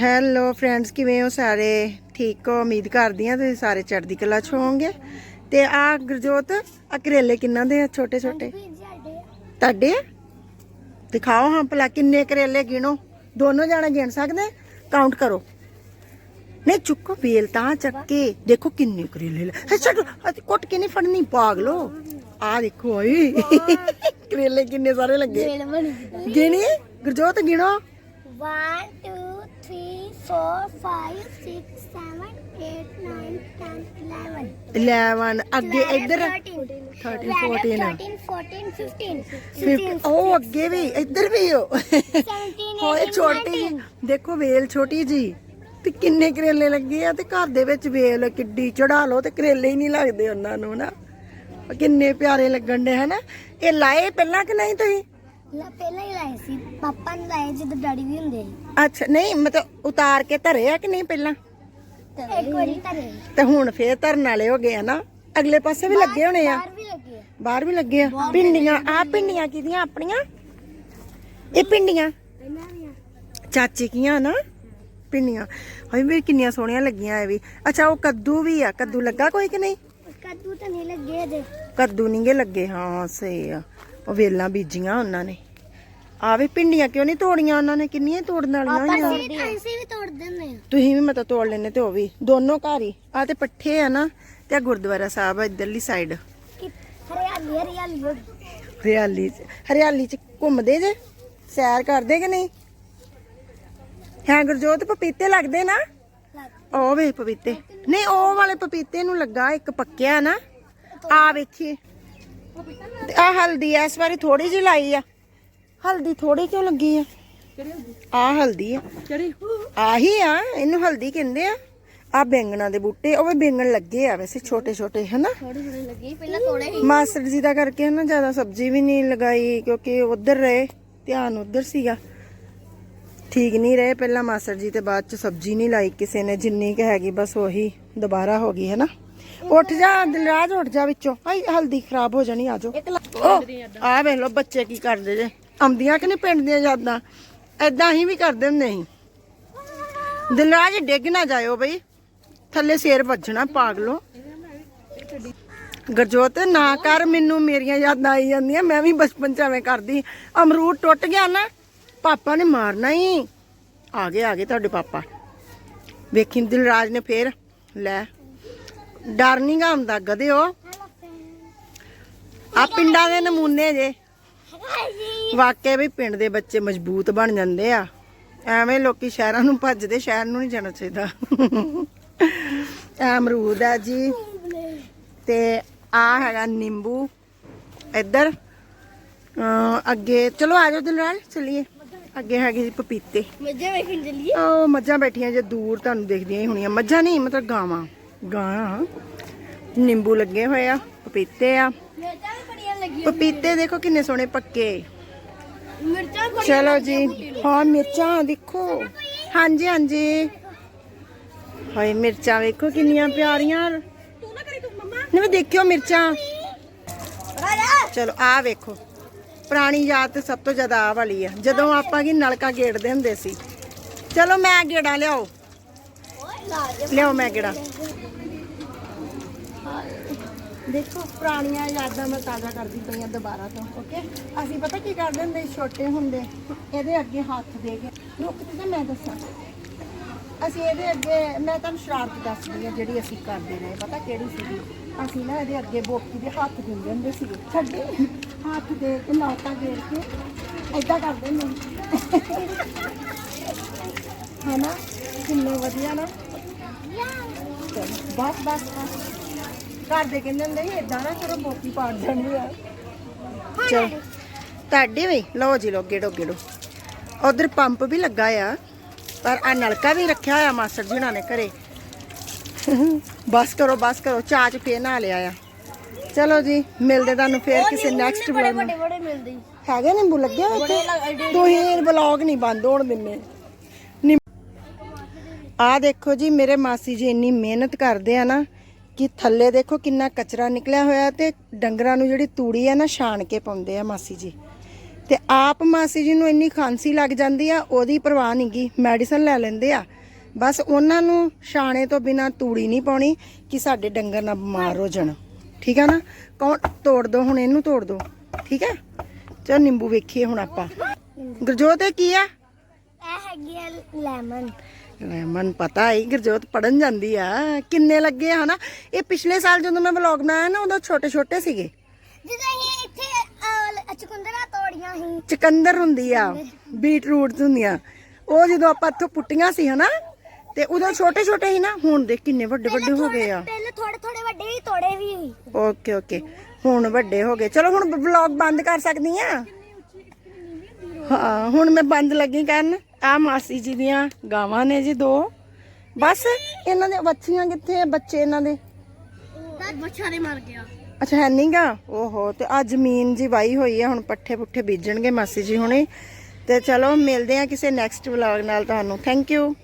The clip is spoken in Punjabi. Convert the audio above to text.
ਹੈਲੋ ਫਰੈਂਡਸ ਕਿਵੇਂ ਹੋ ਸਾਰੇ? ਠੀਕ ਹੋ? ਉਮੀਦ ਕਰਦੀ ਹਾਂ ਤੁਸੀਂ ਸਾਰੇ ਚੜ੍ਹਦੀ ਕਲਾ ਚ ਹੋਵੋਗੇ। ਤੇ ਆ ਗੁਰਜੋਤ ਆ ਕਰੇਲੇ ਕਿੰਨਾ ਦੇ ਆ ਛੋਟੇ ਛੋਟੇ? ਤੁਹਾਡੇ ਆ? ਦਿਖਾਓ ਹਾਂ ਭਲਾ ਕਿੰਨੇ ਕਰੇਲੇ ਗਿਣੋ। ਦੋਨੋਂ ਜਾਣੇ ਗਿਣ ਸਕਦੇ? ਕਾਊਂਟ ਕਰੋ। ਨਹੀਂ ਚੁੱਕੋ ਵੇਲ ਤਾਂ ਚੱਕੇ। ਦੇਖੋ ਕਿੰਨੇ ਕਰੇਲੇ ਲੈ। ਛੱਡ। ਕੁੱਟ ਕੇ ਨਹੀਂ ਫੜਨੀ ਪਾਗਲੋ ਆ ਦੇਖੋ ਓਏ। ਕਰੇਲੇ ਕਿੰਨੇ ਸਾਰੇ ਲੱਗੇ। ਗਿਣੀ Gurjot ਗਿਣੋ। Three, four, five, six, seven, eight, nine, ten, eleven. 11 ਅੱਗੇ ਇੱਧਰ 13, 13 14 13, 14, 15, ਫਿਰ ਉਹ ਅੱਗੇ ਵੀ ਇੱਧਰ ਵੀ ਹੋ। 17, ਹੋਏ 18, ਛੋਟੀ ਜਿਹੀ। ਦੇਖੋ ਵੇਲ ਛੋਟੀ ਜੀ। ਤੇ ਕਿੰਨੇ ਕਰੇਲੇ ਲੱਗੇ ਆ ਤੇ ਘਰ ਦੇ ਵਿੱਚ ਵੇਲ ਕਿੱਡੀ ਚੜਾ ਲਓ ਤੇ ਕਰੇਲੇ ਹੀ ਨਹੀਂ ਲੱਗਦੇ ਉਹਨਾਂ ਨੂੰ ਨਾ। ਕਿੰਨੇ ਪਿਆਰੇ ਲੱਗਣ ਦੇ ਹਨਾ? ਇਹ ਲਾਏ ਪਹਿਲਾਂ ਕਿ ਨਹੀਂ ਤੁਸੀਂ? ਲਾ ਪਹਿਲਾਂ ਹੀ ਲਾਏ ਸੀ। ਪਾਪਾ ਨੇ ਲਾਏ ਜਦੋਂ ਡੈਡੀ ਵੀ ਹੁੰਦੇ ਸੀ। ਅੱਛਾ ਨਹੀਂ ਮਤਲਬ ਉਤਾਰ ਕੇ ਧਰੇ ਆ ਕਿ ਨਹੀਂ ਪਹਿਲਾਂ? ਇੱਕ ਵਾਰੀ ਧਰੇ। ਤੇ ਹੁਣ ਫੇਰ ਧਰਨ ਵਾਲੇ ਹੋ ਗਏ ਆ ਨਾ। ਅਗਲੇ ਪਾਸੇ ਵੀ ਲੱਗੇ ਹੋਣੇ ਆ। ਬਾਹਰ ਵੀ ਲੱਗੇ ਆ। ਬਾਹਰ ਵੀ ਲੱਗੇ ਆ। ਪਿੰਡੀਆਂ ਆ। ਪਿੰਡੀਆਂ ਕਿਹਦੀਆਂ ਆਪਣੀਆਂ? ਇਹ ਪਿੰਡੀਆਂ ਇਹਨਾਂ ਦੀਆਂ ਚਾਚੀ ਕੀਆਂ ਨਾ? ਪਿੰਡੀਆਂ ਹਾਏ ਮੇਰੀ ਕਿੰਨੀਆਂ ਸੋਹਣੀਆਂ ਲੱਗੀਆਂ ਇਹ ਵੀ। ਅੱਛਾ ਉਹ ਕੱਦੂ ਵੀ ਆ। ਕੱਦੂ ਲੱਗਾ ਕੋਈ ਕਿ ਨਹੀਂ? ਕੱਦੂ ਤਾਂ ਨਹੀਂ ਲੱਗੇ ਅਜੇ ਕੱਦੂ ਨਹੀਂਗੇ ਲੱਗੇ ਹਾਂ ਸਹੀ ਆ। ਉਹ ਵੇਲਾਂ ਬੀਜੀਆਂ ਉਹਨਾਂ ਨੇ। ਆ ਵੀ ਪਿੰਡੀਆਂ ਕਿਉਂ ਨਹੀਂ ਤੋੜੀਆਂ ਉਹਨਾਂ ਨੇ? ਕਿੰਨੀਆਂ ਹੀ ਤੋੜਨ ਵਾਲੀਆਂ ਹੋਈਆਂ। ਅਸੀਂ ਵੀ ਅਸੀਂ ਵੀ ਤੋੜ ਦਿੰਦੇ ਆ। ਤੁਸੀਂ ਵੀ ਮਤਲਬ ਤੋੜ ਲੈਣੇ ਤੇ ਉਹ ਵੀ। ਦੋਨੋਂ ਘਰ ਹੀ। ਆ ਤੇ ਪੱਠੇ ਆ ਨਾ ਤੇ ਆ ਗੁਰਦੁਆਰਾ ਸਾਹਿਬ ਆ ਇਧਰਲੀ ਸਾਈਡ ਕਿ ਹਰਿਆਲੀ ਹਰਿਆਲੀ ਹੋ ਗਈ। ਹਰਿਆਲੀ ਚ ਹਰਿਆਲੀ ਚ ਘੁੰਮਦੇ ਜੇ? ਸੈਰ ਕਰਦੇ ਕਿ ਨਹੀਂ? ਹਾਂ ਗੁਰਜੋਤ ਪਪੀਤੇ ਲੱਗਦੇ ਨਾ? ਉਹ ਵੇ ਪਪੀਤੇ। ਨਹੀਂ ਉਹ ਵਾਲੇ ਪਪੀਤੇ ਨੂੰ ਲੱਗਾ ਇੱਕ ਪੱਕਿਆ ਨਾ। ਆ ਵੇਖੀਏ। ਤੇ ਆ ਹਲਦੀ ਐ ਇਸ ਵਾਰੀ ਥੋੜੀ ਜਿਹੀ ਲਾਈ ਆ। ਹਲਦੀ ਥੋੜੀ ਕਿਉਂ ਲੱਗੀ ਆ? ਆ ਹਲਦੀ ਆ। ਕਿਹੜੀ? ਆਹੀ ਆ ਇਹਨੂੰ ਹਲਦੀ ਕਹਿੰਦੇ ਆ। ਆ ਬੈਂਗਣਾ ਦੇ ਬੂਟੇ ਉਹ ਵੀ ਬੈਂਗਣ ਲੱਗੇ ਆ ਵੈਸੇ ਛੋਟੇ ਛੋਟੇ ਹਨਾ? ਮਾਸਟਰ ਜੀ ਦਾ ਕਰਕੇ ਨਾ ਜ਼ਿਆਦਾ ਸਬਜ਼ੀ ਵੀ ਨਹੀਂ ਲਗਾਈ ਕਿਉਂਕਿ ਉਧਰ ਰਹੇ ਧਿਆਨ ਉਧਰ ਸੀਗਾ। ਠੀਕ ਨਹੀਂ ਰਹੇ ਪਹਿਲਾਂ ਮਾਸਟਰ ਜੀ ਤੇ ਬਾਅਦ ਚ ਸਬਜ਼ੀ ਨਹੀਂ ਲਾਈ ਕਿਸੇ ਨੇ ਜਿੰਨੀ ਕੁ ਹੈਗੀ ਬਸ ਉਹੀ ਦੁਬਾਰਾ ਹੋ ਗਈ ਹੈ ਨਾ ਉੱਠ ਜਾ ਦਿਲਰਾਜ ਉੱਠ ਜਾ ਵਿੱਚੋਂ। ਆਈ ਹਲਦੀ ਖਰਾਬ ਹੋ ਜਾਣੀ ਆਜੋ ਆ ਵੇਖ ਲੋ ਬੱਚੇ ਕੀ ਕਰਦੇ ਜੇ। ਆਉਂਦੀਆਂ ਕਿ ਨਹੀਂ ਪਿੰਡ ਦੀਆਂ ਯਾਦਾਂ? ਐਦਾਂ ਹੀ ਵੀ ਕਰਦੇ ਹੁੰਦੇ ਸੀ। ਦਿਲਰਾਜ ਡਿੱਗ ਨਾ ਜਾਇਓ ਬਈ। ਥੱਲੇ ਸਿਰ ਵੱਜਣਾ ਪਾਗਲੋ। ਗਰਜੋਤ, ਨਾ ਕਰ ਮੈਨੂੰ ਮੇਰੀਆਂ ਯਾਦਾਂ ਆਈ ਜਾਂਦੀਆਂ। ਮੈਂ ਵੀ ਬਚਪਨ ਚ ਐਵੇਂ ਕਰਦੀ। ਅਮਰੂਦ ਟੁੱਟ ਗਿਆ ਨਾ, ਪਾਪਾ ਨੇ ਮਾਰਨਾ ਹੀ ਆ ਗਏ ਆ ਗਏ ਤੁਹਾਡੇ ਪਾਪਾ। ਵੇਖੀ ਦਿਲਰਾਜ ਨੇ ਫੇਰ, ਲੈ। ਡਰ ਨਹੀਂ ਗਾ ਹੁੰਦਾ ਗਧਿਓ ਆ ਪਿੰਡਾਂ ਦੇ ਨਮੂਨੇ ਜੇ। ਵਾਕਿਆ ਵੀ ਪਿੰਡ ਦੇ ਬੱਚੇ ਮਜ਼ਬੂਤ ਬਣ ਜਾਂਦੇ ਆ। ਐਵੇਂ ਲੋਕੀ ਸ਼ਹਿਰਾਂ ਨੂੰ ਭੱਜਦੇ ਸ਼ਹਿਰ ਨੂੰ ਨਹੀਂ ਜਾਣਾ ਚਾਹੀਦਾ। ਇਹ ਅਮਰੂਦ ਆ ਜੀ। ਤੇ ਆ ਹੈਗਾ ਨਿੰਬੂ। ਇੱਧਰ ਅੱਗੇ ਚਲੋ ਆ ਜਾਓ ਦਿਲਰਾਜ ਚਲਿਏ। ਅੱਗੇ ਹੈਗੇ ਜੀ ਪਪੀਤੇ। ਮੱਝਾਂ ਵੇਖਣ ਚੱਲੀਏ? ਉਹ ਮੱਝਾਂ ਬੈਠੀਆਂ ਜੇ ਦੂਰ ਤੁਹਾਨੂੰ ਦਿਖਦੀਆਂ ਹੀ ਹੋਣੀਆਂ। ਮੱਝਾਂ ਨਹੀਂ ਮਤਲਬ ਗਾਵਾਂ। ਗਾਂ। ਨਿੰਬੂ ਲੱਗੇ ਹੋਏ ਆ ਪਪੀਤੇ ਆ। ਪਪੀਤੇ ਦੇਖੋ ਕਿੰਨੇ ਸੋਹਣੇ ਪੱਕੇ। ਮਿਰਚਾਂ ਬੜੀਆਂ ਚਲੋ ਜੀ ਹਾਂ ਮਿਰਚਾਂ ਦੇਖੋ। ਹਾਂਜੀ ਹਾਂਜੀ। ਹਾਏ ਮਿਰਚਾਂ ਵੇਖੋ ਕਿੰਨੀਆਂ ਪਿਆਰੀਆਂ। ਤੂੰ ਨਾ ਕਰੀ ਤੂੰ ਮੰਮਾ। ਨਵੇਂ ਦੇਖਿਓ ਮਿਰਚਾਂ। ਚਲੋ ਆ ਵੇਖੋ। ਪੁਰਾਣੀ ਯਾਦ ਤੇ ਸਭ ਤੋਂ ਜ਼ਿਆਦਾ ਆ ਵਾਲੀ ਆ। ਜਦੋਂ ਆਪਾਂ ਕੀ ਨਲਕਾ ਗੇੜਦੇ ਹੁੰਦੇ ਸੀ। ਚਲੋ ਮੈਂ ਗੇੜਾ ਲਿਆਓ। ਲਿਆਓ ਮੈਂ ਗੇੜਾ। ਦੇਖੋ ਪੁਰਾਣੀਆਂ ਯਾਦਾਂ ਮੈਂ ਤਾਜ਼ਾ ਕਰਦੀ ਪਈ ਆ ਦੁਬਾਰਾ ਤੋਂ ਓਕੇ ਅਸੀਂ ਪਤਾ ਕੀ ਕਰਦੇ ਹੁੰਦੇ ਸੀ ਛੋਟੇ ਹੁੰਦੇ ਇਹਦੇ ਅੱਗੇ ਹੱਥ ਦੇ ਕੇ। ਰੁਕ ਤੇ ਤਾਂ ਮੈਂ ਦੱਸਾਂ? ਅਸੀਂ ਇਹਦੇ ਅੱਗੇ ਮੈਂ ਤੁਹਾਨੂੰ ਸ਼ਰਾਰਤ ਦੱਸਦੀ ਆ ਜਿਹੜੀ ਅਸੀਂ ਕਰਦੇ ਰਹੇ ਪਤਾ ਕਿਹੜੀ ਸੀਗੀ? ਅਸੀਂ ਨਾ ਇਹਦੇ ਅੱਗੇ ਬੋਕੀ ਦੇ ਹੱਥ ਦਿੰਦੇ ਹੁੰਦੇ ਸੀਗੇ। ਛੱਡੇ ਹੱਥ ਦੇ ਕੇ ਲਾਤਾ ਗੇੜ ਕੇ ਏਦਾਂ ਕਰਦੇ ਹੁੰਦੇ ਹੈ ਨਾ? ਕਿੰਨੇ ਵਧੀਆ ਨਾ? ਚਲੋ, ਬਸ ਬਸ ਬਸ। ਘਰ ਦੇ ਕਹਿੰਦੇ ਹੁੰਦੇ ਸੀ ਏਦਾਂ ਨਾ ਕਰੋ ਬੋਕੀ ਪਾੜ ਜਾਣੀ ਆ। ਚਲ ਤੁਹਾਡੇ ਵੀ ਲਓ ਜੀ ਲੋ ਗੇੜੋ ਗੇੜੋ ਉਧਰ ਪੰਪ ਵੀ ਲੱਗਾ ਆ ਪਰ ਆ ਨਲਕਾ ਵੀ ਰੱਖਿਆ ਹੋਇਆ ਮਾਸਟਰ ਜੀ ਹੁਣਾਂ ਨੇ ਘਰੇ। ਬਸ ਕਰੋ ਬਸ ਕਰੋ ਚਾਹ ਚ ਫੇਰ ਨਾ ਲਿਆ ਆ। ਚਲੋ ਜੀ ਮਿਲਦੇ ਤੁਹਾਨੂੰ ਫੇਰ ਕਿਸੇ ਨੈਕਸਟ ਵਲੌਗ ਮਿਲਦੇ ਸੀ। ਹੈਗੇ ਨਿੰਬੂ ਲੱਗੇ ਹੋਏ ਇੱਥੇ? ਤੁਸੀਂ ਵਲੌਗ ਨਹੀਂ ਬੰਦ ਹੋਣ ਦਿੰਦੇ। ਆ ਦੇਖੋ ਜੀ ਮੇਰੇ ਮਾਸੀ ਜੀ ਇੰਨੀ ਮਿਹਨਤ ਕਰਦੇ ਆ ਨਾ ਕਿ ਥੱਲੇ ਦੇਖੋ ਕਿੰਨਾ ਕਚਰਾ ਨਿਕਲਿਆ ਹੋਇਆ ਤੇ ਡੰਗਰਾਂ ਨੂੰ ਜਿਹੜੀ ਤੂੜੀ ਆ ਨਾ ਛਾਣ ਕੇ ਪਾਉਂਦੇ ਆ ਮਾਸੀ ਜੀ। ਤੇ ਆਪ ਮਾਸੀ ਜੀ ਨੂੰ ਇੰਨੀ ਖਾਂਸੀ ਲੱਗ ਜਾਂਦੀ ਆ, ਉਹਦੀ ਪਰਵਾਹ ਨਹੀਂਗੀ ਮੈਡੀਸਨ ਲੈ ਲੈਂਦੇ ਆ। ਬਸ ਉਹਨਾਂ ਨੂੰ ਛਾਣੇ ਤੋਂ ਬਿਨਾ ਤੂੜੀ ਨਹੀਂ ਪਾਉਣੀ ਕਿ ਸਾਡੇ ਡੰਗਰ ਨਾ ਬਿਮਾਰ ਹੋ ਜਾਣ। ਠੀਕ ਆ ਨਾ? ਕੌਣ? ਤੋੜ ਦੋ ਹੁਣ, ਇਹਨੂੰ ਤੋੜ ਦੋ। ਠੀਕ ਹੈ ਚਲ ਨਿੰਬੂ ਵੇਖੀਏ ਹੁਣ ਆਪਾਂ। ਗੁਰਜੋਤ, ਇਹ ਕੀ ਆ? ਇਹ ਹੈਗੀ ਲੈਮਨ। ਮਨ ਪਤਾ ਹੈ ਗੁਰਜੋਤ ਪੜਨ ਜਾਂਦੀ ਆ। ਕਿੰਨੇ ਲੱਗੇ ਆ ਹਨਾ? ਇਹ ਪਿਛਲੇ ਸਾਲ ਜਦੋਂ ਮੈਂ ਵਲੌਗ ਬਣਾਇਆ ਨਾ ਉਦੋਂ ਛੋਟੇ ਛੋਟੇ ਸੀਗੇ। ਜਦੋਂ ਅਸੀਂ ਇੱਥੇ ਚੁਕੰਦਰਾਂ ਤੋੜੀਆਂ ਸੀ। ਚਕੰਦਰ ਹੁੰਦੀ ਆ ਬੀਟ ਰੂਟਸ ਹੁੰਦੀਆਂ। ਉਹ ਜਦੋਂ ਆਪਾਂ ਇੱਥੋਂ ਪੁੱਟੀਆਂ ਸੀ ਹਨਾ? ਤੇ ਉਦੋਂ ਛੋਟੇ ਛੋਟੇ ਸੀ ਨਾ ਹੁਣ ਦੇਖ ਕਿੰਨੇ ਵੱਡੇ ਵੱਡੇ ਹੋ ਗਏ ਆ। ਪਹਿਲੇ ਥੋੜੇ ਥੋੜੇ ਵੱਡੇ ਹੀ ਤੋੜੇ ਵੀ। ਓਕੇ ਓਕੇ ਹੁਣ ਵੱਡੇ ਹੋ ਗਏ। ਚਲੋ ਹੁਣ ਵਲੌਗ ਬੰਦ ਕਰ ਸਕਦੀ ਆ। ਹਾਂ ਹੁਣ ਮੈਂ ਬੰਦ ਲੱਗੀ ਕਰਨ। ਆ ਮਾਸੀ ਜੀ ਦੀਆਂ ਗਾਵਾਂ ਨੇ ਜੀ ਦੋ। ਬਸ ਇਹਨਾਂ ਦੇ ਬੱਚੀਆਂ ਕਿੱਥੇ ਆ ਬੱਚੇ ਇਹਨਾਂ ਦੇ? ਬੱਚਾ ਨੇ ਮਰ ਗਿਆ। ਅੱਛਾ ਹੈ ਨਹੀਂਗਾ ਓਹੋ ਤੇ ਆ ਜ਼ਮੀਨ ਜੀ ਵਾਈ ਹੋਈ ਆ ਹੁਣ ਪੱਠੇ ਪੁੱਠੇ ਬੀਜਣਗੇ ਮਾਸੀ ਜੀ ਹੁਣੇ। ਤੇ ਚਲੋ ਮਿਲਦੇ ਆ ਕਿਸੇ ਨੈਕਸਟ ਵਲੌਗ ਨਾਲ ਤੁਹਾਨੂੰ। Thank you